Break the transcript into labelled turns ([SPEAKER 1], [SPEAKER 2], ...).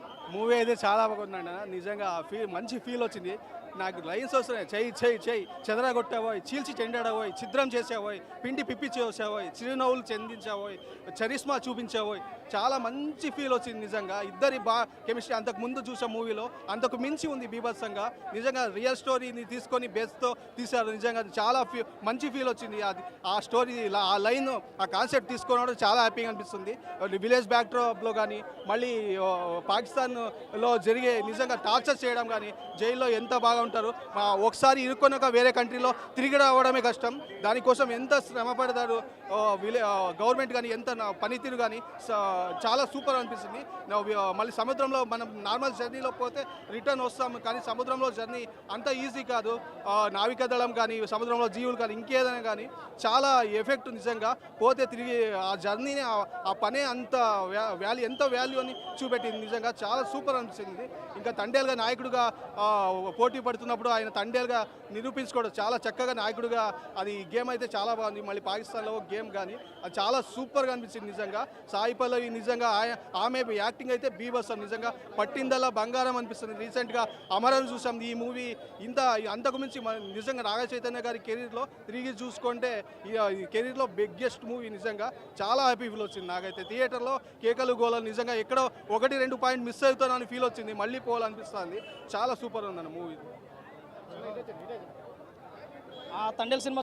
[SPEAKER 1] 나오고 movie అయితే చాలా బాగుందండి నిజంగా ఫీల్ మంచి ఫీల్ వచ్చింది. నాకు లైన్స్ వస్తున్నాయి. చెయ్యి చెయ్యి చెయ్యి. చెదరగొట్టావోయ్ చీల్చి చెండాడవోయ్ ఛిద్రం చేసావోయ్ పిండి పిప్పి చేసావోయ్ చిరునవ్వులు చెందించావోయ్ చరిస్మా చూపించావోయ్. చాలా మంచి ఫీల్ వచ్చింది నిజంగా. ఇద్దరి బా కెమిస్ట్రీ అంతకు ముందు చూసే మూవీలో అంతకు మించి ఉంది బీభత్సంగా. నిజంగా రియల్ స్టోరీని తీసుకొని బేస్తో తీశారు. నిజంగా చాలా ఫీ మంచి ఫీల్ వచ్చింది. అది ఆ స్టోరీ ఆ లైన్ ఆ కాన్సెప్ట్ తీసుకోవడం చాలా హ్యాపీగా అనిపిస్తుంది. విలేజ్ బ్యాక్డ్రాప్లో కానీ మళ్ళీ పాకిస్తాన్ లో జరిగే నిజంగా టార్చర్ చేయడం కానీ జైల్లో ఎంత బాగా ఉంటారు? ఒకసారి ఇరుక్కున్నాక వేరే కంట్రీలో తిరిగి రావడమే కష్టం. దానికోసం ఎంత శ్రమ పడతారు? గవర్నమెంట్ కానీ ఎంత పనితీరు కానీ చాలా సూపర్ అనిపిస్తుంది. మళ్ళీ సముద్రంలో మనం నార్మల్ జర్నీలో పోతే రిటర్న్ వస్తాం కానీ సముద్రంలో జర్నీ అంత ఈజీ కాదు. ఆ, నావికాదళం కానీ సముద్రంలో జీవులు కానీ ఇంకేదైనా కానీ చాలా ఎఫెక్ట్ నిజంగా పోతే తిరిగి ఆ జర్నీని ఆ- పనే అంత వాల్యూ ఎంత వాల్యూ అని చూపెట్టింది నిజంగా. చాలా సూపర్ అనిపించింది. ఇంకా తండేలుగా నాయకుడిగా పోటీ పడుతున్నప్పుడు ఆయన తండేలుగా నిరూపించుకోవడం చాలా చక్కగా నాయకుడిగా అది గేమ్ అయితే చాలా బాగుంది. మళ్ళీ పాకిస్తాన్లో గేమ్ కానీ అది చాలా సూపర్గా అనిపించింది నిజంగా. సాయి పల్లవి నిజంగా ఆమె యాక్టింగ్ అయితే బీభత్సం నిజంగా. పట్టిందల్లా బంగారం అనిపిస్తుంది. రీసెంట్గా అమరని చూసాం. ఈ మూవీ ఇంత అంతకు మించి నిజంగా నాగ చైతన్య గారి కెరీర్లో తిరిగి చూసుకుంటే ఈ ఈ కెరీర్లో బిగ్గెస్ట్ మూవీ నిజంగా చాలా హ్యాపీ ఫీల్ వచ్చింది నాకైతే. థియేటర్లో కేకలు గోళలు నిజంగా ఎక్కడో ఒకటి రెండు పాయింట్ మిస్ అవుతానని ఫీల్ వచ్చింది. మళ్ళీ పోవాలనిపిస్తుంది. చాలా సూపర్ ఉందండి మూవీ
[SPEAKER 2] ఆ తండేల్ సినిమా